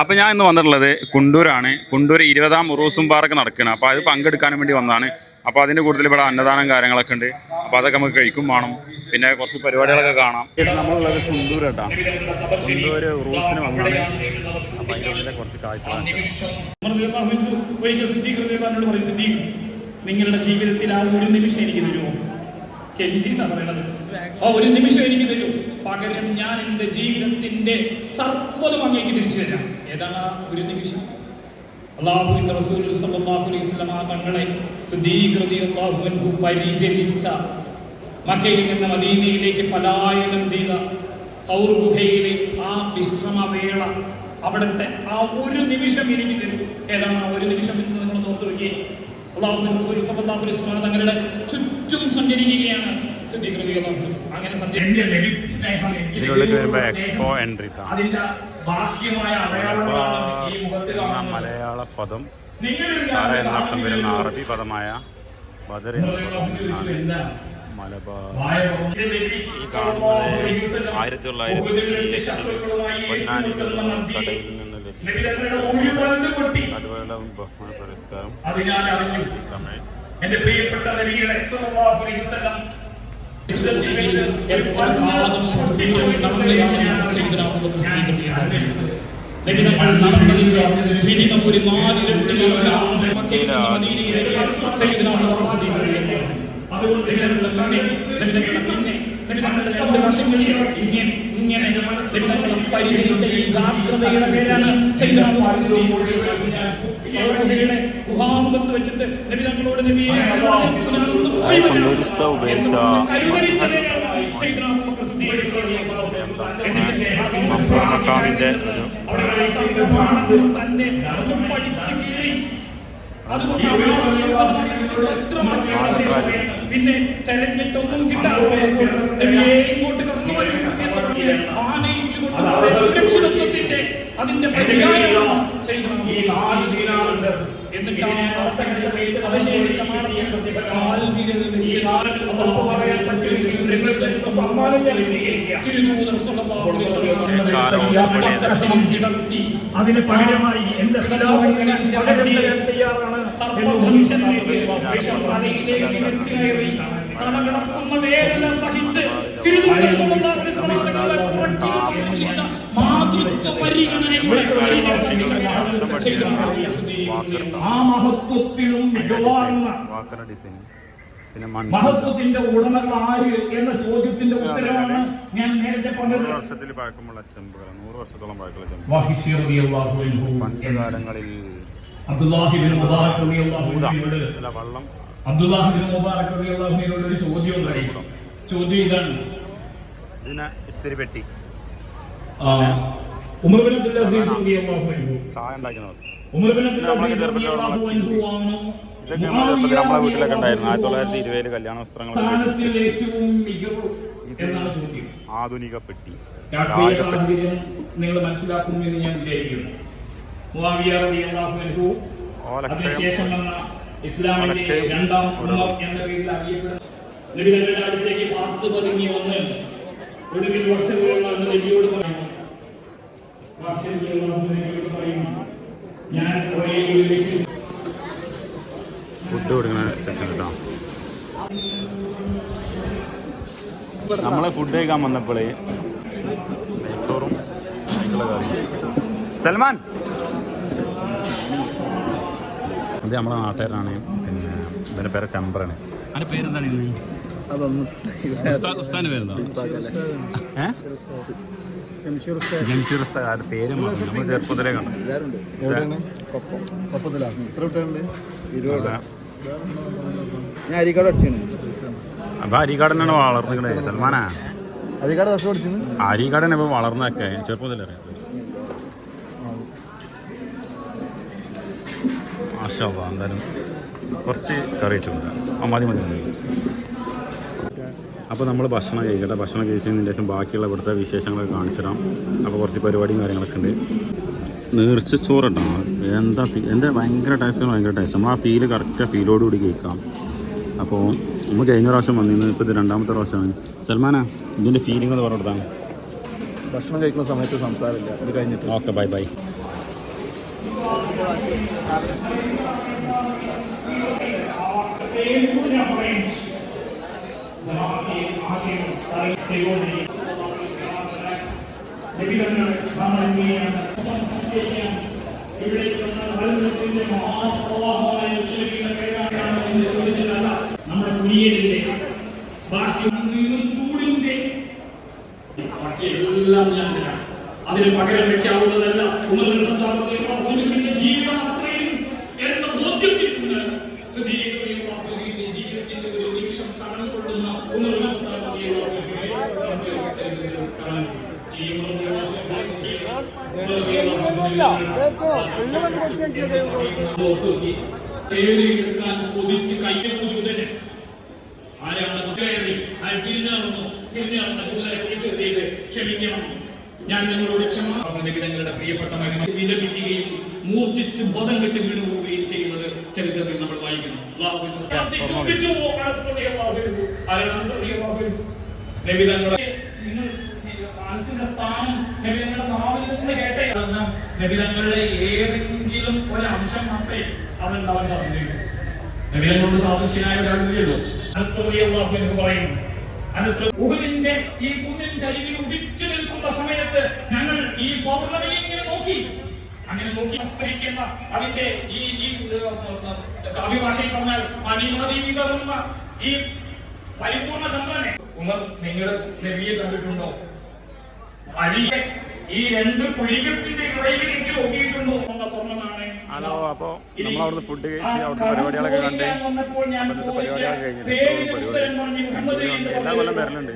അപ്പോൾ ഞാൻ ഇന്ന് വന്നിട്ടുള്ളത് കുണ്ടൂരാണ്. കുണ്ടൂർ ഇരുപതാം ഉറൂസും പാർക്ക് നടക്കുകയാണ് അപ്പോൾ അത് പങ്കെടുക്കാൻ വേണ്ടി വന്നതാണ്. അപ്പോൾ അതിന്റെ കൂടുതൽ ഇവിടെ അന്നദാനം കാര്യങ്ങളൊക്കെ ഉണ്ട്. അപ്പോൾ അതൊക്കെ നമുക്ക് കഴിക്കും വേണം. പിന്നെ കുറച്ച് പരിപാടികളൊക്കെ കാണാം. നമ്മളുള്ളത് കുണ്ടൂർ കേട്ടോ. കുണ്ടൂർ ഉറൂസിന് വന്നാണ്. അപ്പോൾ അതിന്റെ കുറച്ച് നിങ്ങളുടെ ജീവിതത്തിൽ ആ ഒരു നിമിഷം എനിക്ക് തരുമോ ആ ഒരു നിമിഷം എനിക്ക് പകരം ഞാൻ എന്റെ ജീവിതത്തിന്റെ സർവതും അങ്ങേക്ക് തിരിച്ചു തരാം. ഏതാണ് ആ ഒരു നിമിഷം? അള്ളാഹുവിന്റെ റസൂൽ സല്ലല്ലാഹു അലൈഹി വസല്ലം ആ തങ്ങളെ സിദ്ദീഖ് അള്ളാഹു അൻഹു പരിചരിച്ച മക്കയിൽ നിന്ന് മദീനയിലേക്ക് പലായനം ചെയ്ത കൗർ ഗുഹയിലെ ആ വിശ്രമവേള അവിടുത്തെ ആ ഒരു നിമിഷം എനിക്ക് തരും. ഏതാണ് ആ ഒരു നിമിഷം എന്ന് നിങ്ങൾ ഓർത്തു വയ്ക്കുകയും അള്ളാഹു തങ്ങളുടെ ചുറ്റും സഞ്ചരിക്കുകയാണ് ഇതിനുള്ളിൽ വരുമ്പോൾ എക്സ്പോ എൻട്രി കാണുന്നത്. മലയാള പദം? എന്നർത്ഥം വരുന്ന അറബി പദമായ ബദർ മലബാർ. ഈ കാണുന്നത് ആയിരത്തി തൊള്ളായിരത്തി പൊന്നാനി കടയിൽ നിന്ന് ലഭിച്ച അതുപോലെ ബഹുമാന പുരസ്കാരം. തമിഴ് എന്റെ പ്രിയപ്പെട്ട നബിയുടെ സല്ലല്ലാഹു അലൈഹി വസല്ലം അതുകൊണ്ട് ഇങ്ങനെ പരിചരിച്ച ഈ ജാഗ്രതയുടെ പേരാണ് സയ്യിദുനാ റളിയല്ലാഹു ഗുഹാമുഖത്ത് വെച്ചിട്ട് നബി തങ്ങളോട് നബിയെ തന്നെ അത് പഠിച്ച് കീറി. അതുകൊണ്ട് പിന്നെ തെരഞ്ഞിട്ടൊന്നും കിട്ടാതെ കിടത്തി അതിന് പകരമായി എന്റെ തലയിലേക്ക് വെച്ച് കയറി വേദന സഹിച്ച് തിരുദൂതർ സ്വല്ലല്ലാഹു ആ മഹത്വത്തിലും മികവാർന്ന പിന്നെ മഹത്വത്തിന്റെ ഉടമകൾ ആര് എന്ന ചോദ്യത്തിന്റെ ഉത്തരവാണ് ഞാൻ നേരത്തെ പറഞ്ഞത്. വർഷത്തിൽ പഴക്കമുള്ള ചെമ്പുകൾ നൂറ് വർഷത്തോളം പഴക്കമുള്ള ചെമ്പ് പണ്ട് കാലങ്ങളിൽ മുബാറക് അല്ല വള്ളം. മുബാറക് ഒരു ചോദ്യം ഉണ്ടായി. ചോദ്യം ഇതാണ്. ഇതിനെ ഇസ്തിരി പെട്ടി. ആ, ഉമർ ബിൻ അബ്ദുൽ അസീസ് റളിയല്ലാഹു അൻഹു. ചായ ഉണ്ടാക്കുന്നത് ഉമർ ബിൻ അബ്ദുൽ അസീസ് റളിയല്ലാഹു അൻഹു ആണ്. ഇതൊക്കെ നമ്മളെ വീട്ടിലൊക്കെ ഉണ്ടായിരുന്നു. ആയിരത്തി തൊള്ളായിരത്തി ഇരുപതിൽ കല്യാണ വസ്ത്രങ്ങൾ ആധുനിക പെട്ടി. നിങ്ങൾ മനസ്സിലാക്കുന്നു എന്ന് ഞാൻ വിചാരിക്കുന്നു. അതിനുശേഷം വന്ന ഇസ്ലാമിലെ രണ്ടാം ഉമർ എന്ന പേരിൽ അറിയപ്പെടുന്ന നബിതങ്ങളുടെ അടുത്തേക്ക് പാർത്തു പതുങ്ങി വന്ന് ഒടുവിൽ വർഷങ്ങളുള്ള നബിയോട് പറയുന്നു വർഷങ്ങളുള്ള നബിയോട് പറയുന്നു ഞാൻ കുറേ ഉള്ളിലേക്ക് ഫുഡ് കൊടുക്കുന്ന സെക്ഷൻ കേട്ടോ. നമ്മളെ ഫുഡ് കഴിക്കാൻ വന്നപ്പോഴേ നെയ്ച്ചോറും സൽമാൻ! അത് നമ്മളെ നാട്ടുകാരാണ് പിന്നെ ഇതിന്റെ പേരെ ചമ്പറാണ് അതിന്റെ പേരെന്താണ് ഉസ്താ- ഉസ്താദിന്റെ പേരെന്താ? ഏ? ജംഷീർ ഉസ്താദ്. ആരുടെ പേര് നമ്മൾ ചെറുപ്പത്തിലേ കണ്ടു. ഞാൻ അരിക്കാട് അടിച്ചിരുന്നു അപ്പൊ അരിക്കാടനാണ് വളർന്നിക്കണേ സൽമാനാ? അരിക്കാട് ദശ അടിച്ചിരുന്നു അരിക്കാടനെ ഇപ്പൊ വളർന്നൊക്കെ ചെറുപ്പത്തിലേ അറിയാം മാഷാ അല്ലാ, എന്തായാലും കുറച്ച് കറി വെച്ചു കൊടുക്കാം. ആ മതി മതി മതി. അപ്പോൾ നമ്മൾ ഭക്ഷണം കഴിക്കട്ടെ. ഭക്ഷണം കഴിച്ചതിന് ശേഷം ബാക്കിയുള്ള ഇവിടുത്തെ വിശേഷങ്ങളൊക്കെ കാണിച്ചിടാം അപ്പോൾ കുറച്ച് പരിപാടിയും കാര്യങ്ങളൊക്കെ ഉണ്ട്. നീർച്ച ചോറുണ്ടാവും എന്താ ഫീ എന്താ ഭയങ്കര ടേസ്റ്റ് ഭയങ്കര ടേസ്റ്റ് നമ്മൾ ആ ഫീൽ കറക്റ്റ് ഫീലോടുകൂടി കേൾക്കാം. അപ്പോൾ നമ്മൾ കഴിഞ്ഞ പ്രാവശ്യം വന്നിരുന്നു ഇപ്പോൾ ഇത് രണ്ടാമത്തെ പ്രാവശ്യമാണ്. സൽമാന ഇതിന്റെ ഫീലിംഗ് എന്ന് കൊടുത്താൽ ഭക്ഷണം കഴിക്കുന്ന സമയത്ത് സംസാരമില്ല ഇത് കഴിഞ്ഞിട്ട്. ഓക്കെ ബൈ ബൈ നമ്മുടെ കുടിയേരിന്റെ ബാഹ്യം ചൂടിന്റെ ബാക്കിയെല്ലാം ഞാൻ തരാം അതിന് പകരം വെക്കാവുന്നതല്ല ഉമറിന്റെ ജീവിതം അത്രയും എന്ന ബോധ്യത്തിൽക്കൊണ്ട് സ്ഥിരീകരിക്കുന്ന ജീവിതത്തിന്റെ ഒരു നിമിഷം കടന്നുകൊള്ളുന്ന ഉമറിന്റെ എടുക്കാൻ കൊതിച്ച് കയ്യിൽ ചൂതന് ആരാണ് തിരിഞ്ഞാണെന്നോ തിരിഞ്ഞാണെന്നോ ചുമതല വിളിച്ചെത്തിയത് ക്ഷമിക്കണം. ഞാൻ നിങ്ങളോട് ക്ഷമ നിങ്ങളുടെ പ്രിയപ്പെട്ട മകനെ വിലപിക്കുകയും മൂർച്ഛിച്ച് ബോധം കെട്ടി വീണു പോവുകയും ചെയ്യുന്നത് ചരിത്രത്തിൽ നമ്മൾ വായിക്കുന്നു. അള്ളാഹുവിന്റെ ചുംബിച്ചു അനസ് റളിയല്ലാഹു അൻഹു. ആരാണ് അനസ് റളിയല്ലാഹു അൻഹു? നബി തങ്ങളെ നിങ്ങൾ മനസ്സിന്റെ സ്ഥാനം നബി തങ്ങളുടെ നാവിൽ നിന്ന് കേട്ടേ. കാരണം ഏതെങ്കിലും ഒരു അംശം മാത്രമേ അവരുണ്ടാവാൻ സാധ്യതയുള്ളൂ. നബിതങ്ങളോട് സാദൃശ്യനായ ഒരാളില്ലല്ലോ പറയുന്നു. അനസ് ഉഹുദിന്റെ ഈ കുന്നിൻ ചരിവിൽ ഉദിച്ചു നിൽക്കുന്ന സമയത്ത് ഞങ്ങൾ ഈ പൗർണമിയെ ഇങ്ങനെ നോക്കി. അങ്ങനെ നോക്കി സംസ്കരിക്കുന്ന അതിന്റെ ഈ ഈ അഭിഭാഷയിൽ പറഞ്ഞാൽ അനിമതി വിതറുന്ന ഈ പരിപൂർണ ചന്ദ്രനെ. ഉമർ നിങ്ങൾ നബിയെ കണ്ടിട്ടുണ്ടോ? അലിയെ ഈ രണ്ട് കുഴികത്തിന്റെ ഇടയിലേക്ക് എന്ന സ്വർണമാണ്. ഹലോ അപ്പോൾ നമ്മൾ അവിടുന്ന് ഫുഡ് കഴിച്ച് അവിടുത്തെ പരിപാടികളൊക്കെ കണ്ട് പരിപാടികളൊക്കെ കഴിഞ്ഞിട്ട് പരിപാടി എല്ലാ കൊല്ലം വരലുണ്ട്